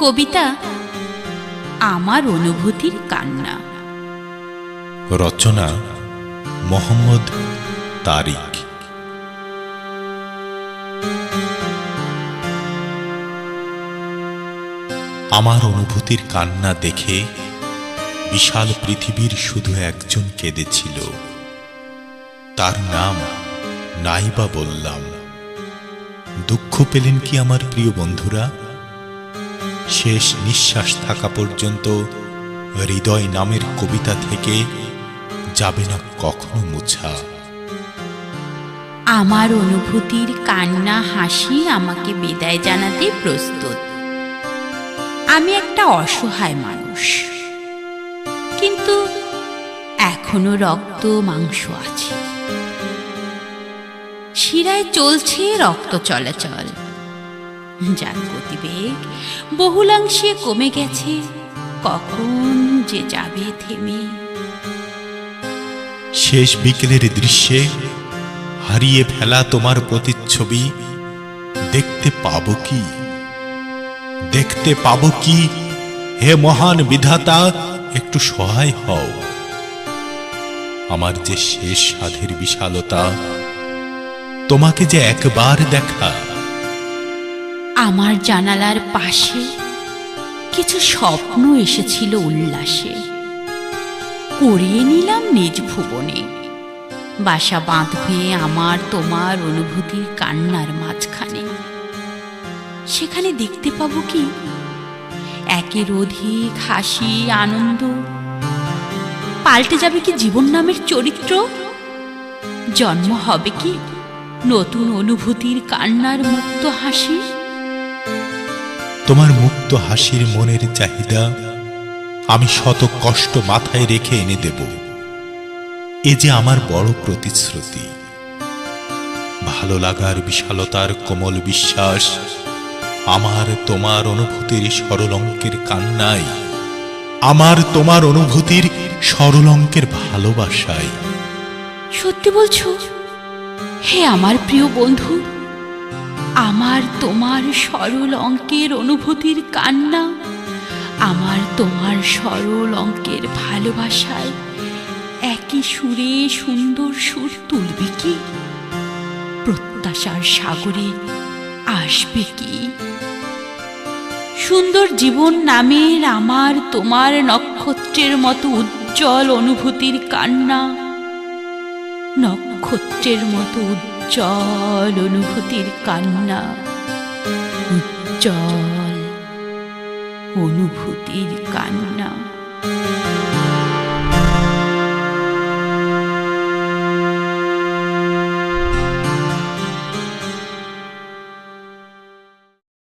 কবিতা আমার অনুভূতির কান্না। রচনা মোহাম্মদ তারিক। আমার অনুভূতির কান্না দেখে বিশাল পৃথিবীর শুধু একজন কেঁদেছিল। তার নাম নাইবা বললাম। দুঃখ পেলেন কি আমার প্রিয় বন্ধুরা? শেষ নিঃশ্বাস থাকা পর্যন্ত হৃদয় নামের কবিতা থেকে যাবে না কখনো মুছা। আমার অনুভূতির কান্না হাসি আমাকে বিদায় জানাতে প্রস্তুত। আমি একটা অসহায় মানুষ। কিন্তু এখনও রক্ত মাংস আছে। শিরায় চলছে রক্ত চলাচল। যার গতিবেগ বহুলাংশে কমে গেছে, কখন যে যাবে থেমে। শেষ বিকেলের দৃশ্যে হারিয়ে ফেলা তোমার প্রতিচ্ছবি দেখতে পাব কি? দেখতে পাবো কি? হে মহান বিধাতা, একটু সহায় হও। আমার যে শেষ সাধের বিশালতা, তোমাকে যে একবার দেখা আমার জানালার পাশে কিছু স্বপ্ন এসেছিল উল্লাসে। করিয়ে নিলাম নিজ ভুবনে। বাসা বাঁধবে আমার, তোমার অনুভূতির কান্নার মাঝখানে। সেখানে দেখতে পাবো কি? একের অধিক হাসি, আনন্দ। পাল্টে যাবে কি জীবন নামের চরিত্র? জন্ম হবে কি নতুন অনুভূতির কান্নার মুক্ত হাসি? তোমার মুক্ত হাসির মনের চাহিদা আমি শত কষ্ট মাথায় রেখে এনে দেব। এ যে আমার বড় প্রতিশ্রুতি। ভালো লাগার বিশালতার কোমল বিশ্বাস, আমার তোমার অনুভূতির সরল অঙ্কের কান্নাই, আমার তোমার অনুভূতির সরল অঙ্কের ভালোবাসায় সত্যি বলছো? হে আমার প্রিয় বন্ধু আমার তোমার সরল অঙ্কের অনুভূতির কান্না, আমার তোমার সরল অঙ্কের ভালোবাসায় একই সুরে সুন্দর সুর তুলবে কি? প্রত্যাশার সাগরে আসবে কি? সুন্দর জীবন নামের আমার তোমার নক্ষত্রের মতো উজ্জ্বল অনুভূতির কান্না, নক্ষত্রের মতো উজ্জ্বল উজ্জ্বল অনুভূতির কান্না উজ্জ্বল অনুভূতির কান্না।